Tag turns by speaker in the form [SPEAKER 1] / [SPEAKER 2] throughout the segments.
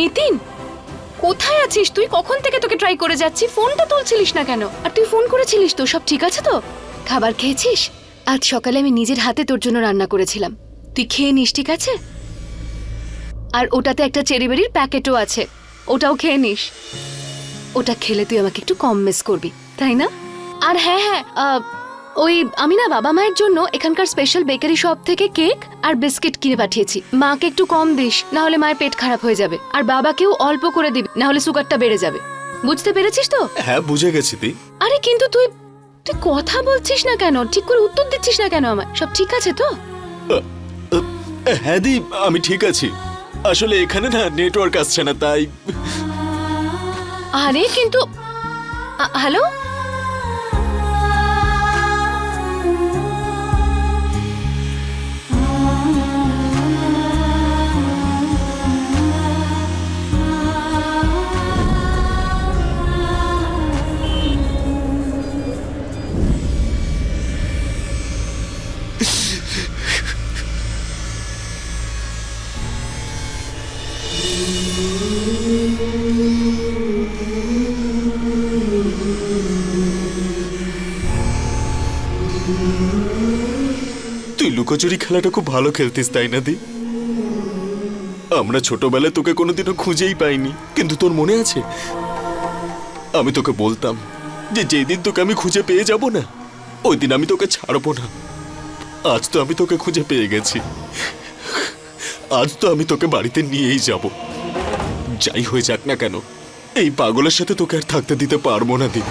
[SPEAKER 1] নিতিন, কোথায় আছিস? তুই কখন থেকে তোকে ট্রাই করে যাচ্ছি? ফোনটা তুলছিলিস না কেন? আর তুই ফোন করেছিলিস তো? সব ঠিক আছে তো? খাবার খেয়েছিস? আজ সকালে আমি নিজের হাতে তোর জন্য রান্না করেছিলাম। তুই খেয়ে নিস, ঠিক আছে? আর ওটাতে একটা চেরিবেরির প্যাকেটও আছে। ওটাও খেয়ে নিস। ওটা খেলে তুই আমাকে একটু কম মিস করবি, তাই না? আর হ্যাঁ হ্যাঁ ওই আমি না বাবা মায়ের জন্য এখানকার স্পেশাল বেকারি শপ থেকে কেক আর বিস্কিট কিনে পাঠিয়েছি। মাকে একটু কম দিস না হলে মায়ের পেট খারাপ হয়ে যাবে। আর বাবাকেও অল্প করে দিবি না হলে সুগারটা বেড়ে যাবে। বুঝতে পেরেছিস তো?
[SPEAKER 2] হ্যাঁ বুঝে গেছি দি
[SPEAKER 1] আরে কিন্তু তুই তুই কথা বলছিস না কেন? ঠিক করে উত্তর দিচ্ছিস না কেন আমার সব ঠিক আছে তো?
[SPEAKER 2] হ্যাঁ দি আমি ঠিক আছি। আসলে এখানে না নেটওয়ার্ক আসছে না তাই
[SPEAKER 1] আরে কিন্তু হ্যালো?
[SPEAKER 2] লুকোচুরি খেলাটা খুব ভালো খেলতিস, তাই না দি? আমরা ছোটবেলায় তোকে কোনোদিনও খুঁজেই পাইনি, কিন্তু তোর মনে আছে? আমি তোকে বলতাম যে যেদিন তোকে আমি খুঁজে পেয়ে যাব না ওই দিন আমি তোকে ছাড়বো না। আজ তো আমি তোকে খুঁজে পেয়ে গেছি। আজ তো আমি তোকে বাড়িতে নিয়েই যাব। যাই হয়ে যাক না কেন, এই পাগলের সাথে তোকে আর থাকতে দিতে পারব না দি।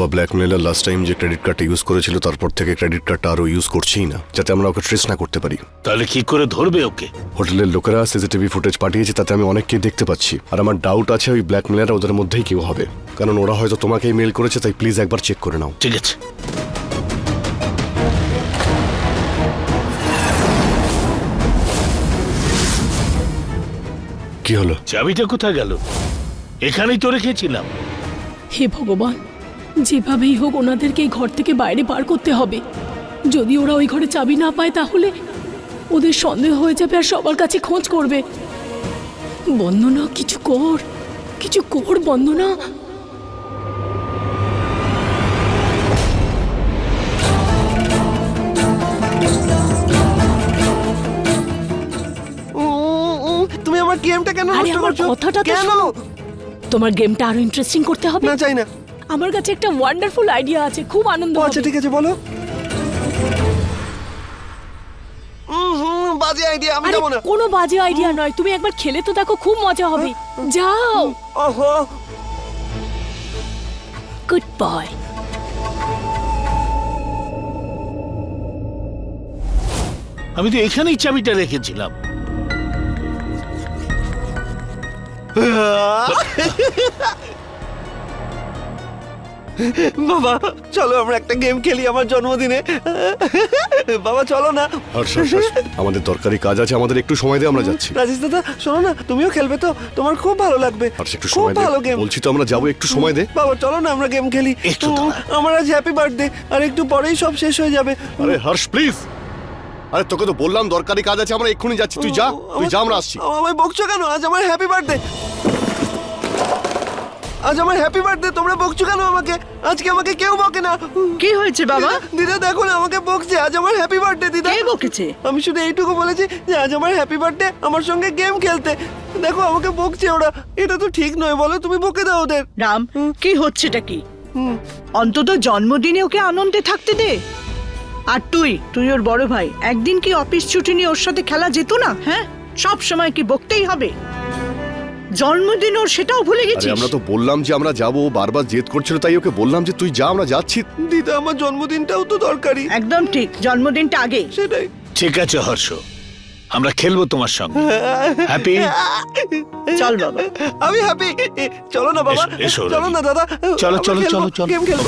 [SPEAKER 3] বাবা ব্ল্যাকমেলার লাস্ট টাইম যে ক্রেডিট কার্ডটা ইউজ করেছিল তারপর থেকে ক্রেডিট কার্ডটা আরও ইউজ করছেই না যাতে আমরা ওকে ট্রেস না করতে পারি।
[SPEAKER 4] তাহলে কি করে ধরবে ওকে?
[SPEAKER 3] হোটেলের লোকেরা সিসিটিভি ফুটেজ পাঠিয়েছে তাতে আমি অনেককে দেখতে পাচ্ছি। আর আমার ডাউট আছে ওই ব্ল্যাকমেলাররা ওদের মধ্যেই কেউ হবে। কারণ ওরা হয়তো তোমাকেই মেল করেছে তাই প্লিজ একবার চেক করে নাও।
[SPEAKER 4] ঠিক আছে।
[SPEAKER 3] কি হলো?
[SPEAKER 4] চাবিটা কোথায় গেল? এখানেই তো রেখেছিলাম।
[SPEAKER 5] হে ভগবান যেভাবেই হোক ওনাদেরকে এই ঘর থেকে বাইরে বার করতে হবে। যদি ওরা ওই ঘরে চাবি না পায় তাহলে ওদের সন্দেহ হয়ে যাবে আর সবার কাছে খোঁজ করবে। বন্দনা কিছু কর কিছু কর বন্দনা।
[SPEAKER 6] তুমি আমার গেমটা কেন নষ্ট করছ?
[SPEAKER 5] কথাটা
[SPEAKER 6] কেন?
[SPEAKER 5] তোমার গেমটা আরও ইন্টারেস্টিং করতে হবে।
[SPEAKER 6] না চাই না।
[SPEAKER 5] আমার কাছে একটা ওয়ান্ডারফুল আইডিয়া আছে খুব আনন্দ
[SPEAKER 6] আচ্ছা ঠিক আছে বলো। বাজে আইডিয়া আমি যাব না।
[SPEAKER 5] কোনো বাজে আইডিয়া নয় তুমি একবার খেলে তো দেখো খুব মজা হবে। যাও।
[SPEAKER 6] ওহো।
[SPEAKER 5] গুড বয়
[SPEAKER 4] আমি তো এখানেই চাবিটা রেখেছিলাম।
[SPEAKER 6] বাবা চলো আমরা একটা গেম খেলি আমার জন্মদিনে। বাবা চলো না।
[SPEAKER 3] হর্ষ হর্ষ, হর্ষ, আমাদের দরকারি কাজ আছে আমাদের একটু সময় দিয়ে আমরা যাচ্ছি।
[SPEAKER 6] রাজেশ দাদা শোনো না তুমিও খেলবে তো তোমার খুব ভালো লাগবে।
[SPEAKER 3] হর্ষ একটু
[SPEAKER 6] খুব
[SPEAKER 3] সময় দে।
[SPEAKER 6] ভালো গেম
[SPEAKER 3] বলছি তো আমরা যাব একটু সময় দে।
[SPEAKER 6] বাবা চলো না আমরা গেম খেলি।
[SPEAKER 4] একটু দাঁড়া।
[SPEAKER 6] আমার আজ হ্যাপি বার্থডে আর একটু পরেই সব শেষ হয়ে যাবে।
[SPEAKER 3] আরে হর্ষ প্লিজ আরে তোকে তো বললাম দরকারি কাজ আছে আমরা এক্ষুনি যাচ্ছি। তুই যা তুই যা আমরা আসছি।
[SPEAKER 6] আমায় বকছো কেন? আজ আমার হ্যাপি বার্থডে আজ আমার হ্যাপি বার্থডে তোমরা বকছো কেন আমাকে? আজকে আমাকে কেউ বকে না।
[SPEAKER 7] কি হয়েছে বাবা?
[SPEAKER 6] দিদা, দেখো না আমাকে বকছে আজ আমার হ্যাপি বার্থডে দিদা।
[SPEAKER 7] কে বকেছে?
[SPEAKER 6] আমি শুধু এইটুকু বলেছি যে আজ আমার হ্যাপি বার্থডে আমার সঙ্গে গেম খেলতে। দেখো আমাকে বকছে ওরা। এটা তো ঠিক নয় বলো তুমি বকে দাও ওদের।
[SPEAKER 7] রাম কি হচ্ছেটা কি?
[SPEAKER 6] হুম।
[SPEAKER 7] অন্তত জন্মদিনে ওকে আনন্দে থাকতে দে। আর তুই তুই ওর বড় ভাই একদিন কি অফিস ছুটি নিয়ে ওর সাথে খেলা যেত না হ্যাঁ? সব সময় কি বকতেই হবে? জন্মদিন ওর সেটাও ভুলে
[SPEAKER 3] আরে
[SPEAKER 7] গেছিস?
[SPEAKER 3] আমরা তো বললাম যে আমরা যাব বারবার জেদ করছিল তাই ওকে বললাম যে তুই যা আমরা যাচ্ছি।
[SPEAKER 6] দিদা আমার জন্মদিনটাও তো দরকারি
[SPEAKER 7] একদম ঠিক জন্মদিনটা আগে।
[SPEAKER 6] সেটাই।
[SPEAKER 4] ঠিক আছে হর্ষ। আমরা খেলব তোমার সঙ্গে। হ্যাপি
[SPEAKER 7] চল বাবা।
[SPEAKER 6] আমি হ্যাপি চলো না বাবা।
[SPEAKER 4] এসো, এসো,
[SPEAKER 6] চলো। না দাদা।
[SPEAKER 4] চলো,
[SPEAKER 6] আমরা
[SPEAKER 4] চলো,
[SPEAKER 6] খেলব,
[SPEAKER 4] চলো, চলো।
[SPEAKER 6] গেম খেলব।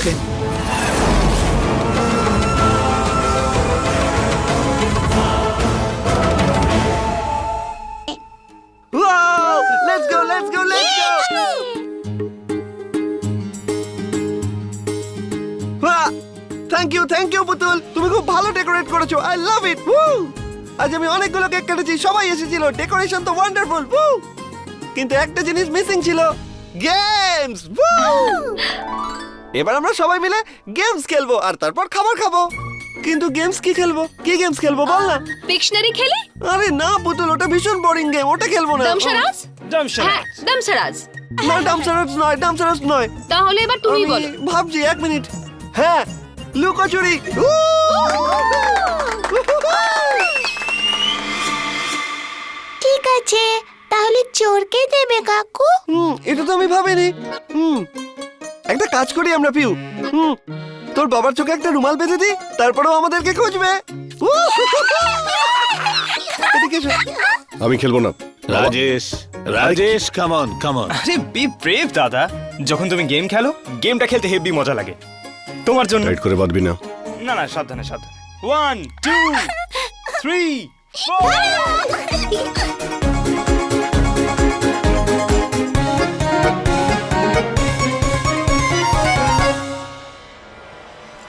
[SPEAKER 6] থ্যাংক ইউ থ্যাংক ইউ পুতুল। তুমি খুব ভালো ডেকোরেট করেছ। আই লাভ ইট আজ আমি অনেকগুলো কেক কেটেছি সবাই এসেছিল। ডেকোরেশন তো ওয়ান্ডারফুল কিন্তু একটা জিনিস মিসিং ছিল গেমস এবার আমরা সবাই মিলে গেমস খেলব আর তারপর খাবার খাব। কিন্তু গেমস কি খেলব? কি গেমস খেলব বল না।
[SPEAKER 1] পিকশনারি খেলি?
[SPEAKER 6] আরে না পুতুল ওটা ভীষণ বোরিং গেম ওটা খেলব না।
[SPEAKER 1] দামসারাজ হ্যাঁ দামসারাজ
[SPEAKER 6] না ডামসারাস নয় ডামসারাস নয়।
[SPEAKER 1] তাহলে এবার তুমি বলো।
[SPEAKER 6] ভাবছি এক মিনিট হ্যাঁ লুকোচুরি।
[SPEAKER 8] ঠিক আছে তাহলে চোরকে দেবে কাকু।
[SPEAKER 6] হুম এটা তো আমি ভাবিনি। হুম একটা কাজ করি আমরা পিউ। হুম তোর বাবার চোখে একটা রুমাল বেঁধে দিই তারপরেও আমাদেরকে খুঁজবে। উহ! এদিকে এসো।
[SPEAKER 3] আমি খেলব না।
[SPEAKER 4] Rajesh Rajesh come on come on
[SPEAKER 9] আরে বি ব্রেভ দাদা। যখন তুমি গেম খেলো গেমটা খেলতে হেভি মজা লাগে। তোমার জন্য।
[SPEAKER 3] রাইড করে বাঁধবি না।
[SPEAKER 9] না না সাবধানে সাবধানে। ওয়ান টু থ্রি ফোর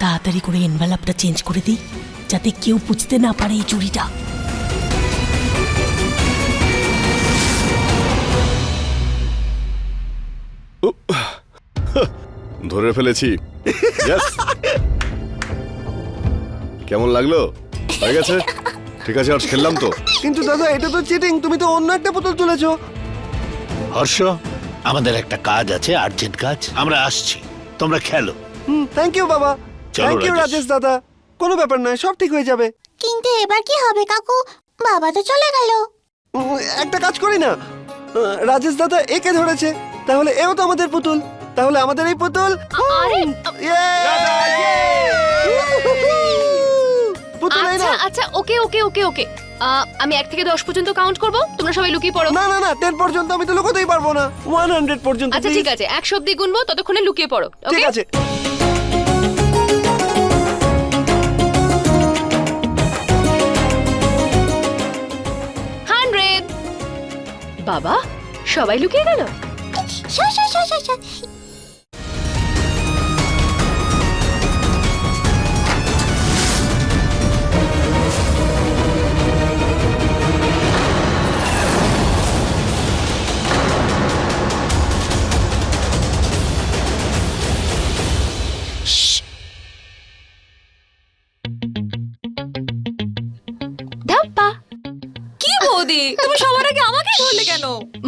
[SPEAKER 5] তাড়াতাড়ি করে এনভেলাপটা চেঞ্জ করে দিই যাতে কেউ বুঝতে না পারে এই চুরিটা।
[SPEAKER 3] ধরে ফেলেছি। Yes! কেমন লাগল? হয়ে গেছে? ঠিক আছে আর খেললাম তো।
[SPEAKER 6] কিন্তু দাদা এটা তো চিটিং তুমি তো অন্য একটা পুতুল তুলেছো।
[SPEAKER 4] হর্ষ আমাদের একটা কাজ আছে আর্জেন্ট কাজ। আমরা আসছি তোমরা খেলো।
[SPEAKER 6] হুম থ্যাংক ইউ বাবা।
[SPEAKER 4] চলো,
[SPEAKER 6] থ্যাংক ইউ
[SPEAKER 4] রাজেশ।
[SPEAKER 6] রাজেশ দাদা। কোনো ব্যাপার নয় সব ঠিক হয়ে যাবে।
[SPEAKER 8] কিন্তু এবার কি হবে কাকু? বাবা তো চলে গেল।
[SPEAKER 6] উম, একটা কাজ করি না। আহ, রাজেশ দাদা একে ধরেছে। তাহলে এও তো আমাদের পুতুল। তাহলে আমাদের এই পুতুল
[SPEAKER 1] আরে!
[SPEAKER 6] পুতুল এই
[SPEAKER 1] আচ্ছা আচ্ছা ওকে ওকে ওকে ওকে। আমি এক থেকে দশ পর্যন্ত কাউন্ট করব? তোমরা সবাই লুকিয়ে পড়ো।
[SPEAKER 6] না না না টেন পর্যন্ত আমি তো লুকোতেই পারব না। ওয়ান হান্ড্রেড পর্যন্ত
[SPEAKER 1] আচ্ছা
[SPEAKER 6] please।
[SPEAKER 1] ঠিক আছে একশো অব্দি গুনবো ততক্ষণে লুকিয়ে পড়ো
[SPEAKER 6] ঠিক
[SPEAKER 1] ওকে?
[SPEAKER 6] আছে।
[SPEAKER 1] হান্ড্রেড! বাবা সবাই লুকিয়ে গেল।
[SPEAKER 8] সর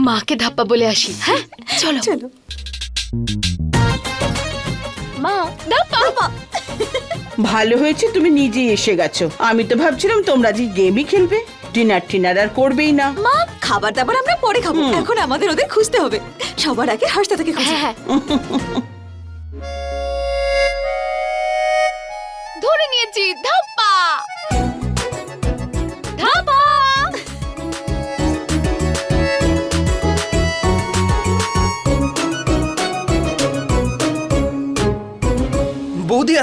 [SPEAKER 1] মাকে ধাপ্পা বলে আসি হ্যাঁ? চলো।
[SPEAKER 10] চলো।
[SPEAKER 1] মা ধাপ্পা।
[SPEAKER 11] ভালো হয়েছে তুমি নিজেই এসে গেছো। আমি তো ভাবছিলাম তোমরা যে গেমই খেলবে। ডিনার টিনার আর করবেই না।
[SPEAKER 10] মা খাবার দাবার আমরা পরে খাব। এখন আমাদের ওদের খুঁজতে হবে। সবার আগে হাসতে থেকে খুঁজে।
[SPEAKER 1] হ্যাঁ হ্যাঁ। ধরে নিয়েছি ধাপ্পা।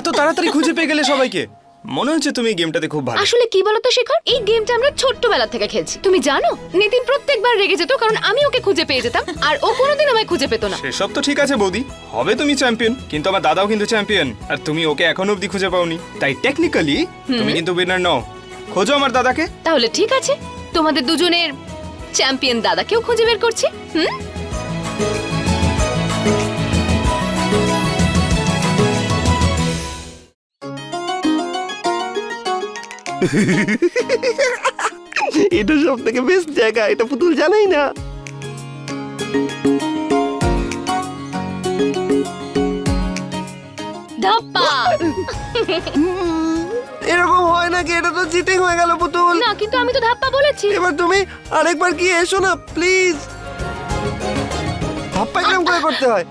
[SPEAKER 9] এত তাড়াতাড়ি খুঁজে পেয়ে গেলে সবাইকে? মনে হচ্ছে তুমি গেমটাতে খুব ভালো।
[SPEAKER 1] আসলে কি বলতো শেখর? এই গেমটা আমরা ছোট্টবেলা থেকে খেলছি। তুমি জানো? নিতিন প্রত্যেকবার রেগে যেত কারণ আমি ওকে খুঁজে পেয়ে যেতাম আর ও কোনোদিন আমায় খুঁজে পেত না।
[SPEAKER 9] সেসব তো ঠিক আছে বৌদি। হবে তুমি চ্যাম্পিয়ন কিন্তু আমার দাদাও কিন্তু চ্যাম্পিয়ন আর তুমি ওকে এখনও অবধি খুঁজে পাওনি। তাই টেকনিক্যালি তুমি কিন্তু উইনার নও। খোঁজো আমার দাদাকে।
[SPEAKER 1] তাহলে ঠিক আছে। তোমাদের দুজনের চ্যাম্পিয়ন দাদাকেও খুঁজে বের করছি হুম?
[SPEAKER 6] এটা সব থেকে বেস্ট জায়গা এটা পুতুল জানাই না।
[SPEAKER 1] ধাপ্পা।
[SPEAKER 6] এরকম হয় নাকি? এটা তো চিটিং হয়ে গেল পুতুল।
[SPEAKER 1] না কিন্তু আমি তো ধাপ্পা বলেছি।
[SPEAKER 6] এবার তুমি আরেকবার কি এসো না প্লিজ ধাপ্পা কিরম করে করতে হয়?